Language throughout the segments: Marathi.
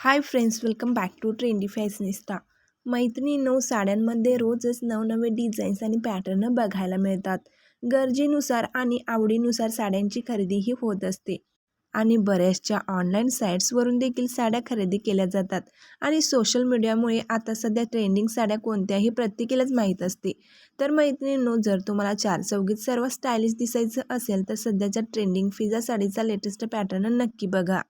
Hi friends welcome back to trendy fashionista मैत्रिणींनो साड्यांमध्ये रोजच नवनवे डिझाईन्स आणि पॅटर्न बघायला मिळतात. गरजेनुसार आणि आवडीनुसार साड्यांची खरेदीही होत असते. आणि बऱ्याचशा ऑनलाईन साईट्सवरून देखील साड्या खरेदी केल्या जातात. आणि सोशल मीडियामुळे आता सध्या ट्रेंडिंग साड्या कोणत्याही प्रत्येकीलाच माहीत असते. तर मैत्रिणींनो जर तुम्हाला चार चौघीत सर्व स्टायलिश दिसायचं असेल तर सध्याच्या ट्रेंडिंग फिजा साडीचा लेटेस्ट पॅटर्न नक्की बघा.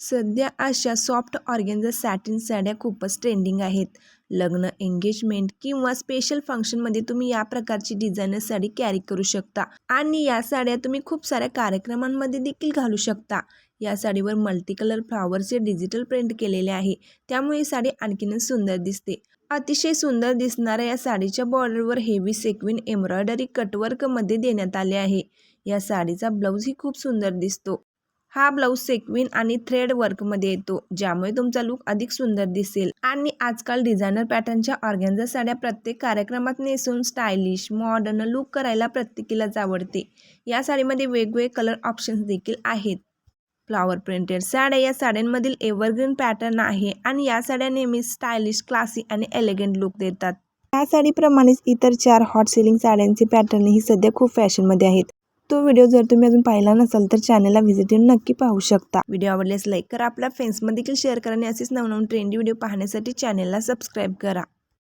सध्या अशा सॉफ्ट ऑर्गेन्झा सॅटिन साड्या खूपच ट्रेंडिंग आहेत. लग्न एंगेजमेंट किंवा स्पेशल फंक्शनमध्ये तुम्ही या प्रकारची डिझायनर साडी कॅरी करू शकता. आणि या साड्या तुम्ही खूप साऱ्या कार्यक्रमांमध्ये देखील घालू शकता. या साडीवर मल्टी कलर फ्लॉवरचे डिजिटल प्रिंट केलेले आहे. त्यामुळे साडी आणखीनच सुंदर दिसते. अतिशय सुंदर दिसणाऱ्या या साडीच्या बॉर्डरवर हेवी सेक्विन एम्ब्रॉयडरी कटवर्कमध्ये देण्यात आले आहे. या साडीचा ब्लाऊजही खूप सुंदर दिसतो. हा ब्लाऊज सेक्विन आणि थ्रेड वर्कमध्ये येतो ज्यामुळे तुमचा लुक अधिक सुंदर दिसेल. आणि आजकाल डिझायनर पॅटर्नच्या ऑर्गॅन्झा साड्या प्रत्येक कार्यक्रमात नेसून स्टायलिश मॉडर्न लुक करायला प्रत्येकीलाच आवडते या साडीमध्ये वेगवेगळे कलर ऑप्शन्स देखील आहेत. फ्लॉवर प्रिंटेड साड्या या साड्यांमधील एव्हरग्रीन पॅटर्न आहे आणि या साड्या नेहमीच स्टायलिश क्लासी आणि एलिगंट लुक देतात. या साडीप्रमाणेच इतर चार हॉट सेलिंग साड्यांचे पॅटर्नही सध्या खूप फॅशनमध्ये आहेत. तो व्हिडिओ जर तुम्ही अजून पाहिला नसाल तर चॅनलला व्हिजिट येऊन नक्की पाहू शकता. व्हिडिओ आवडल्यास लाईक करा आपल्या फ्रेंड्समध्ये देखील शेअर करा आणि असेच नवनवीन ट्रेंडी व्हिडिओ पाहण्यासाठी चॅनलला सबस्क्राईब करा.